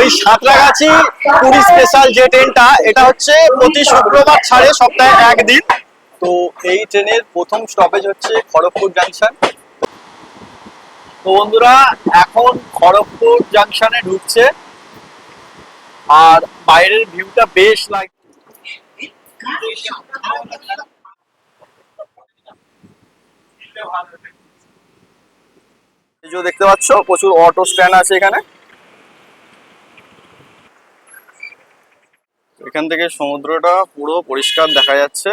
ওই সাঁতরাগাছি পুরী স্পেশাল যে ট্রেনটা এটা হচ্ছে প্রতি শুক্রবার ছাড়ে সপ্তাহে একদিন। তো এই ট্রেনের প্রথম স্টপেজ হচ্ছে খড়গপুর জাংশন তো বন্ধুরা, এখন খড়গপুর জাংশনে ঢুকছে। আর বাইরের ভিউটা বেশ লাগে দেখতে পাচ্ছ, প্রচুর অটো স্ট্যান্ড আছে এখানে। এখান থেকে সমুদ্রটা পুরো পরিষ্কার দেখা যাচ্ছে।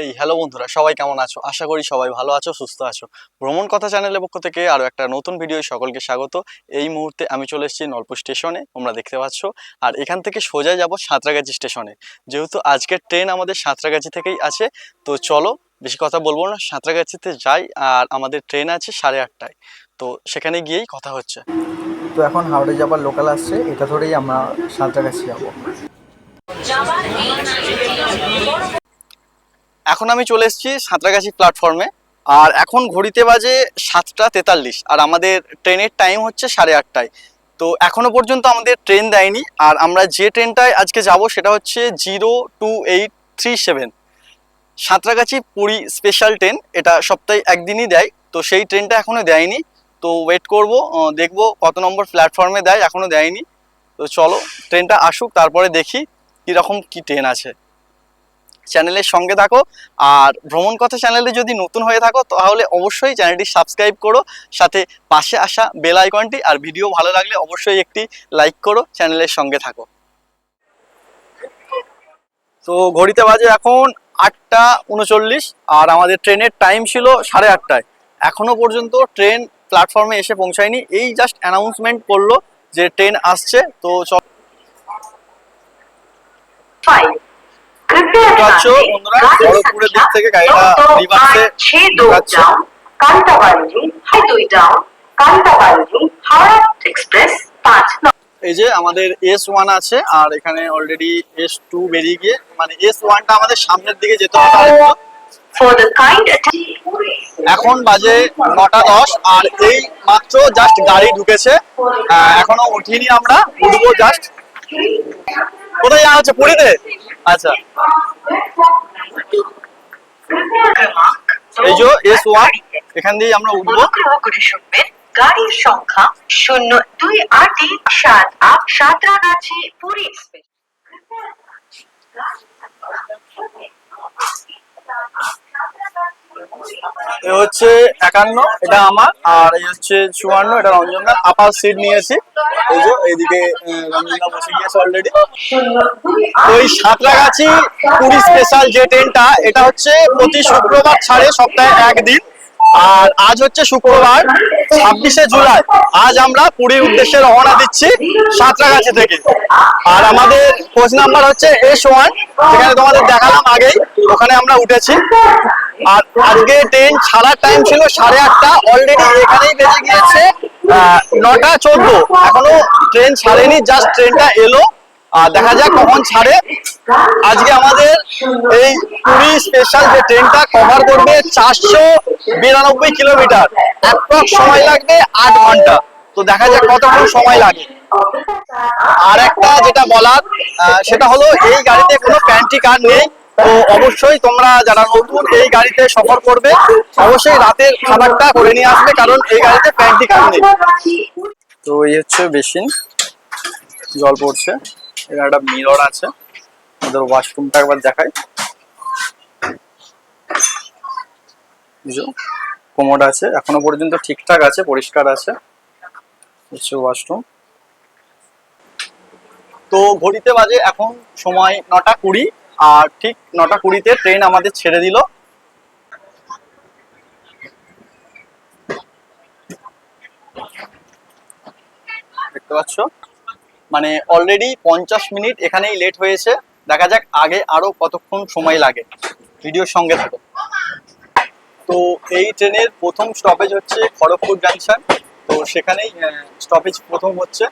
হেই হ্যালো বন্ধুরা সবাই কেমন আছো? আশা করি সবাই ভালো আছো সুস্থ আছো। ভ্রমণ কথা চ্যানেলের পক্ষ থেকে আরও একটা নতুন ভিডিও সকলকে স্বাগত। এই মুহূর্তে আমি চলে এসেছি নলপুর স্টেশনে তোমরা দেখতে পাচ্ছ। আর এখান থেকে সোজা যাব সাঁতরাগাছি স্টেশনে যেহেতু আজকের ট্রেন আমাদের সাঁতরাগাছি থেকেই আছে তো চলো বেশি কথা বলব না সাঁতরাগাছিতে যাই। আর আমাদের ট্রেন আছে সাড়ে আটটায়। তো সেখানে গিয়েই কথা হচ্ছে। তো এখন হাওড়া যাবার লোকাল আসছে এটা ধরেই আমরা সাঁতরাগাছি যাব। এখন আমি চলে এসেছি সাঁতরাগাছি প্ল্যাটফর্মে আর এখন ঘড়িতে বাজে সাতটা তেতাল্লিশ, আর আমাদের ট্রেনের টাইম হচ্ছে সাড়ে আটটায়। তো এখনও পর্যন্ত আমাদের ট্রেন দেয়নি, আর আমরা যে ট্রেনটায় আজকে যাব সেটা হচ্ছে zero two eight three seven Santragachi Puri special train এটা সপ্তাহে একদিনই দেয়, তো সেই ট্রেনটা এখনও দেয়নি। তো ওয়েট করব দেখব কত নম্বর প্ল্যাটফর্মে দেয়, এখনও দেয়নি। তো চলো ট্রেনটা আসুক, তারপরে দেখি কীরকম কি ট্রেন আছে। চ্যানেলের সঙ্গে থাকো। আর ভ্রমণ কথা চ্যানেলে যদি নতুন হয়ে থাকো, তাহলে অবশ্যই চ্যানেলটি সাবস্ক্রাইব করো। সাথে পাশে আসা বেল আইকনটি আর ভিডিও ভালো লাগলে অবশ্যই একটি লাইক করো, চ্যানেলের সঙ্গে থাকো। তো ঘড়িতে বাজে এখন আটটা উনচল্লিশ আর আমাদের ট্রেনের টাইম ছিল সাড়ে আটটায়। এখনও পর্যন্ত ট্রেন প্ল্যাটফর্মে এসে পৌঁছায়নি। এই জাস্ট অ্যানাউন্সমেন্ট করল যে ট্রেন আসছে। তো চল এই যে আমাদের এস ওয়ান আছে আর এখানে অলরেডি এস টু বেরিয়ে গিয়ে মানে এস ওয়ানটা আমাদের সামনের দিকে যেতে হবে এখন বাজে নটা দশ আর এই মাত্র জাস্ট গাড়ি ঢুকেছে। এখনও উঠিনি আমরা উঠবো জাস্ট কোথায় যাওয়া হচ্ছে? পুরীতে? আচ্ছা। এই যে এস ওয়ান এখান দিয়ে আমরা উঠবো। গাড়ির সংখ্যা শূন্য দুই আট তিন সাত আট সাঁতরাগাছি পুরী এক্সপ্রেস এ হচ্ছে একান্ন এটা আমার। আর এই হচ্ছে চুয়ান্ন এটা রঞ্জনদা আপার সিট নিয়েছি। যে এইদিকে অলরেডি দুই সাঁতরাগাছি পুরী স্পেশাল যে ট্রেনটা এটা হচ্ছে প্রতি শুক্রবার ছাড়ে সপ্তাহে একদিন, আর আজ হচ্ছে শুক্রবার ছাব্বিশে জুলাই। আজ আমরা পুরীর উদ্দেশ্যে রওনা দিচ্ছি সাঁতরাগাছি থেকে। আর আমাদের কোচ নাম্বার হচ্ছে এস ওয়ান যেখানে তোমাদের দেখালাম আগেই, ওখানে আমরা উঠেছি। আর আজকে ট্রেন ছাড়ার টাইম ছিল সাড়ে আটটা অলরেডি এখানেই বেজে গিয়েছে নটা চোদ্দ। এখনও ট্রেন ছাড়েনি জাস্ট ট্রেনটা এলো। দেখা যাক কখন ছাড়ে। আজকে আমাদের এই পুরী স্পেশাল যে ট্রেনটা কভার করবে চারশো বিরানব্বই কিলোমিটার অ্যাপ্রক্স সময় লাগবে আট ঘণ্টা। তো দেখা যাক কতক্ষণ সময় লাগে। আর একটা যেটা বলার সেটা হলো এই গাড়িতে কোনো প্যান্ট্রি কার নেই। তো অবশ্যই তোমরা যারা নতুন এই গাড়িতে সফর করবে, অবশ্যই রাতের খাবারটা করে নিয়ে আসবে, কারণ এই গাড়িতে প্যান্ট্রি কার নেই। তো এই হচ্ছে বেসিন জল পড়ছে। এখানে একটা মিরর আছে ওদের ওয়াশরুমটা একবার দেখাই। কোমোড আছে, এখনও পর্যন্ত ঠিকঠাক আছে, পরিষ্কার আছে। হচ্ছে ওয়াশরুম। তো ঘড়িতে বাজে এখন সময় নটা কুড়ি। আর ঠিক নটা কুড়িতে ট্রেন আমাদের ছেড়ে দিল। দেখতে পাচ্ছ? মানে অলরেডি পঞ্চাশ মিনিট এখানেই লেট হয়েছে। দেখা যাক আগে আরও কতক্ষণ সময় লাগে ভিডিওর সঙ্গে থাকো। তো এই ট্রেনের প্রথম স্টপেজ হচ্ছে খড়গপুর জাংশন তো সেখানেই স্টপেজ প্রথম হচ্ছে।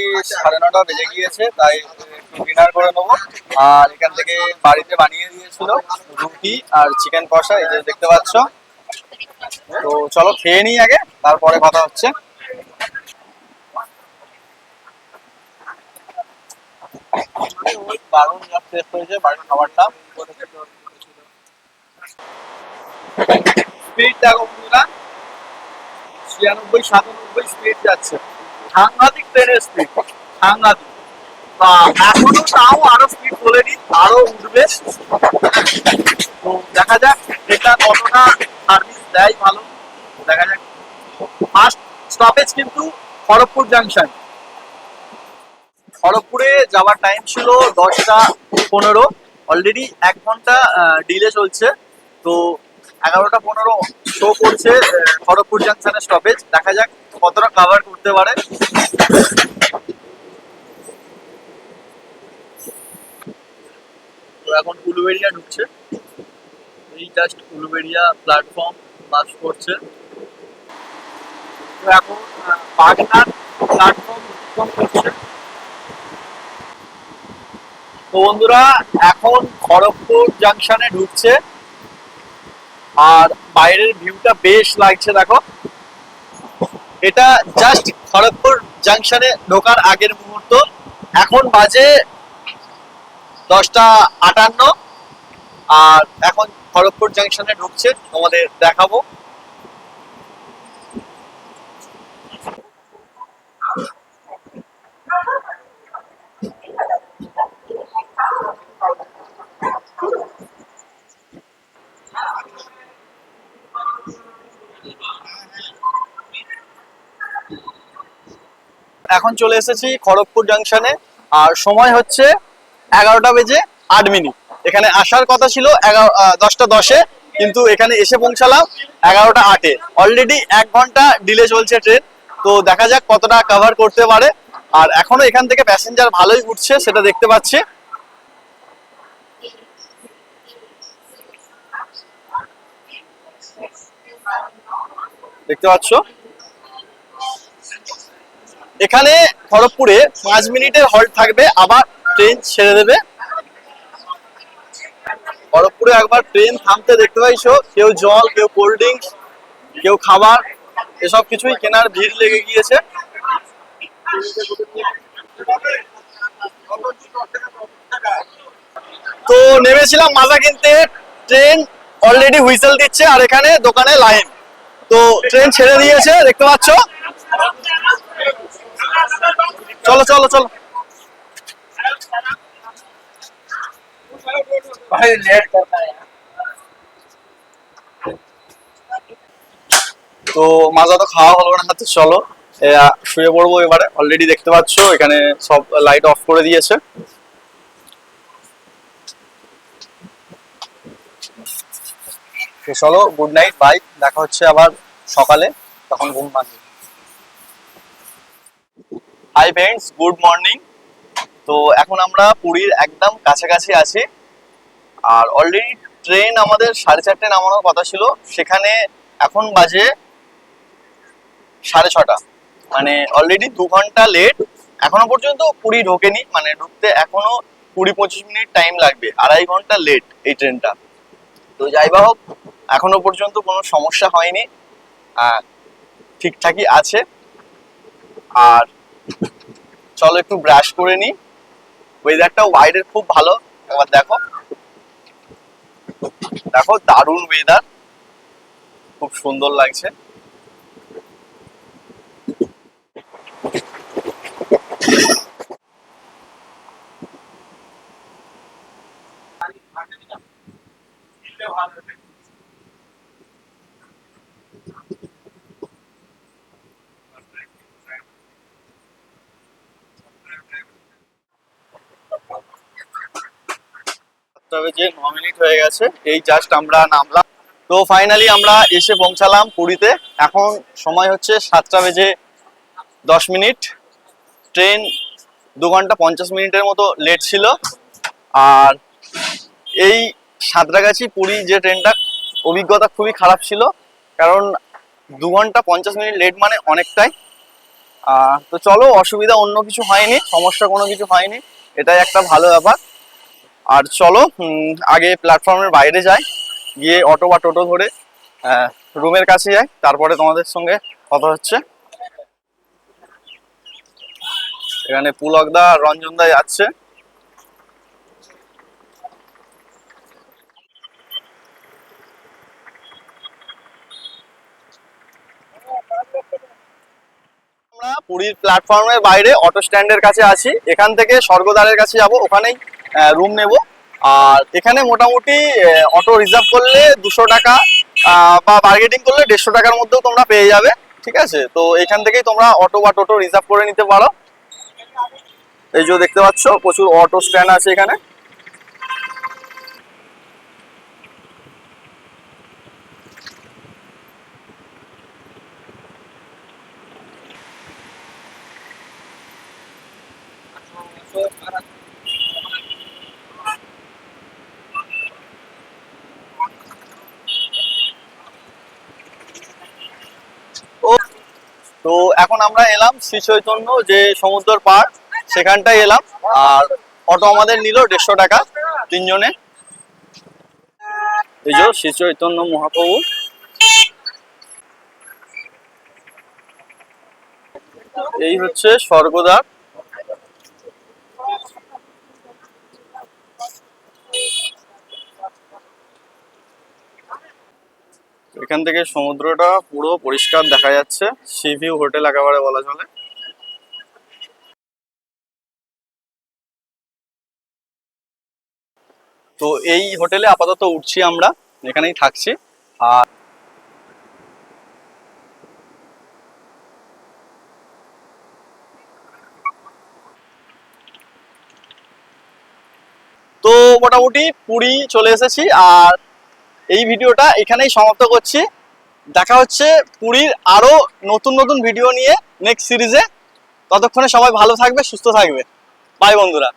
অলরেডি সাড়ে নটা বেজে গিয়েছে, তাই ডিনার করে নেব। আর এখান থেকে বাড়িতে বানিয়ে দিয়েছিল রুটি আর চিকেন কষা, এই যে দেখতে পাচ্ছ। তো চলো খেয়ে নিই আগে, তারপরে কথা হচ্ছে। দারুণ টেস্ট বাড়ির খাবারটা। স্পিড দেখো বন্ধুরা। ছিয়ানব্বই, সাতানব্বই স্পিড যাচ্ছে। সাংঘাতিক ট্রেনের স্পিড সাংঘাতিক এখনও তাও আরও স্পিড বলেনি আরও উঠবে। তো দেখা যাক, এটা কতটা সার্ভিস দেয় ভালো। দেখা যাক। ফার্স্ট স্টপেজ কিন্তু খড়গপুর জাংশন খড়গপুরে যাওয়ার টাইম ছিল দশটা পনেরো। অলরেডি এক ঘণ্টা ডিলে চলছে। তো এগারোটা পনেরো শো করছে খড়গপুর জাংশনের স্টপেজ দেখা যাক কতটা কভার করতে পারে? তো এখন উলুবেড়িয়া ঢুকছে। এই জাস্ট উলুবেড়িয়া প্ল্যাটফর্ম বাস করছে। তো এখন পাটনার প্ল্যাটফর্ম করছে। তো বন্ধুরা, এখন খড়গপুর জাংশনে ঢুকছে। আর বাইরের ভিউটা বেশ লাগছে, দেখো। এটা জাস্ট খড়গপুর জাংশনে ঢোকার আগের মুহূর্ত। এখন বাজে দশটা আটান্ন। আর এখন খড়গপুর জাংশনে ঢুকছে, তোমাদের দেখাবো। এখন চলে এসেছি খড়গপুর জাংশনে। আর সময় হচ্ছে এগারোটা বেজে আট মিনিট। এখানে আসার কথা ছিল এগারো দশটা দশে, কিন্তু এখানে এসে পৌঁছালাম এগারোটা আটে। অলরেডি এক ঘণ্টা ডিলে চলছে ট্রেন তো দেখা যাক কতটা কভার করতে পারে। আর এখনও এখান থেকে প্যাসেঞ্জার ভালোই উঠছে, সেটা দেখতে পাচ্ছি। দেখতে পাচ্ছ? এখানে খড়গপুরে পাঁচ মিনিটের হল্ট থাকবে, আবার ট্রেন ছেড়ে দেবে। খড়গপুরে একবার ট্রেন থামতে দেখতে পাইছো, কেউ জল, কেউ কোল্ড ড্রিঙ্কস কেউ খাবার, এসব কিছুই কেনার ভিড় লেগে গিয়েছে। তো নেমেছিলাম মাজা কিনতে ট্রেন অলরেডি হুইসেল দিচ্ছে, আর এখানে দোকানে লাইন তো ট্রেন ছেড়ে দিয়েছে, দেখতে পাচ্ছ? চলো চলো চলো। তো মাজা তো খাওয়া হলো না, তো চলো। শুয়ে পড়ব এবারে। অলরেডি দেখতে পাচ্ছ, এখানে সব লাইট অফ করে দিয়েছে। চলো গুড নাইট বাই দেখা হচ্ছে আবার সকালে, তখন ঘুম ভাঙবে। হাই ফ্রেন্ডস গুড মর্নিং তো এখন আমরা পুরীর একদম কাছাকাছি আছি। আর অলরেডি ট্রেন আমাদের সাড়ে চারটে নামানোর কথা ছিল। সেখানে এখন বাজে সাড়ে ছটা। মানে অলরেডি দু ঘণ্টা লেট এখনও পর্যন্ত পুরী ঢোকেনি। মানে ঢুকতে এখনও কুড়ি পঁচিশ মিনিট টাইম লাগবে। আড়াই ঘণ্টা লেট এই ট্রেনটা তো যাই বা হোক, এখনও পর্যন্ত কোনো সমস্যা হয়নি। ঠিকঠাকই আছে। আর চলো একটু ব্রাশ করে নি ওয়েদারটা ওয়াইডের খুব ভালো। একবার দেখো। দেখো দারুণ ওয়েদার খুব সুন্দর লাগছে। তবে যে ন মিনিট হয়ে গেছে, এই জাস্ট আমরা নামলাম। তো ফাইনালি আমরা এসে পৌঁছালাম পুরীতে। এখন সময় হচ্ছে সাতটা বেজে দশ মিনিট। ট্রেন দু ঘণ্টা পঞ্চাশ মিনিটের মতো লেট ছিল। আর এই সাঁতরাগাছি পুরী যে ট্রেনটা, অভিজ্ঞতা খুবই খারাপ ছিল। কারণ দু ঘণ্টা পঞ্চাশ মিনিট লেট মানে অনেকটাই। তো চলো, অসুবিধা অন্য কিছু হয়নি, সমস্যা কোনো কিছু হয়নি। এটাই একটা ভালো ব্যাপার। আর চলো আগে প্ল্যাটফর্মের বাইরে যাই, গিয়ে অটো বা টোটো ধরে রুমের কাছে যাই, তারপরে তোমাদের সঙ্গে কথা হচ্ছে। এখানে পুলকদা রঞ্জনদা যাচ্ছে। আমরা পুরীর প্ল্যাটফর্মের বাইরে অটো স্ট্যান্ডের কাছে আছি। এখান থেকে স্বর্গদ্বারের কাছে যাব, ওখানেই রুম নেব। আর এখানে মোটামুটি অটো রিজার্ভ করলে দুশো টাকা বা বার্গেটিং করলে দেড়শো টাকার মধ্যেও তোমরা পেয়ে যাবে, ঠিক আছে? তো এখান থেকেই তোমরা অটো বা টোটো রিজার্ভ করে নিতে পারো। এই যে দেখতে পাচ্ছ, প্রচুর অটো স্ট্যান্ড আছে এখানে। তো এখন আমরা এলাম শ্রী চৈতন্য যে সমুদ্র পার্ক সেখানটাই এলাম। আর অটো আমাদের নিল দেড়শো টাকা তিনজনে। এই যে শ্রী চৈতন্য মহাপ্রভু। এই হচ্ছে স্বর্গদ্বার। এখান থেকে সমুদ্রটা পুরো পরিষ্কার দেখা যাচ্ছে। সি ভিউ হোটেল একেবারে বলা চলে। তো এই হোটেলে আপাতত উঠছি আমরা। এখানেই থাকছি। আর তো মোটামুটি পুরী চলে এসেছি। আর এই ভিডিওটা এখানেই সমাপ্ত করছি। দেখা হচ্ছে পুরীর আরও নতুন নতুন ভিডিও নিয়ে নেক্সট সিরিজে ততক্ষণে সবাই ভালো থাকবে, সুস্থ থাকবে। বাই বন্ধুরা।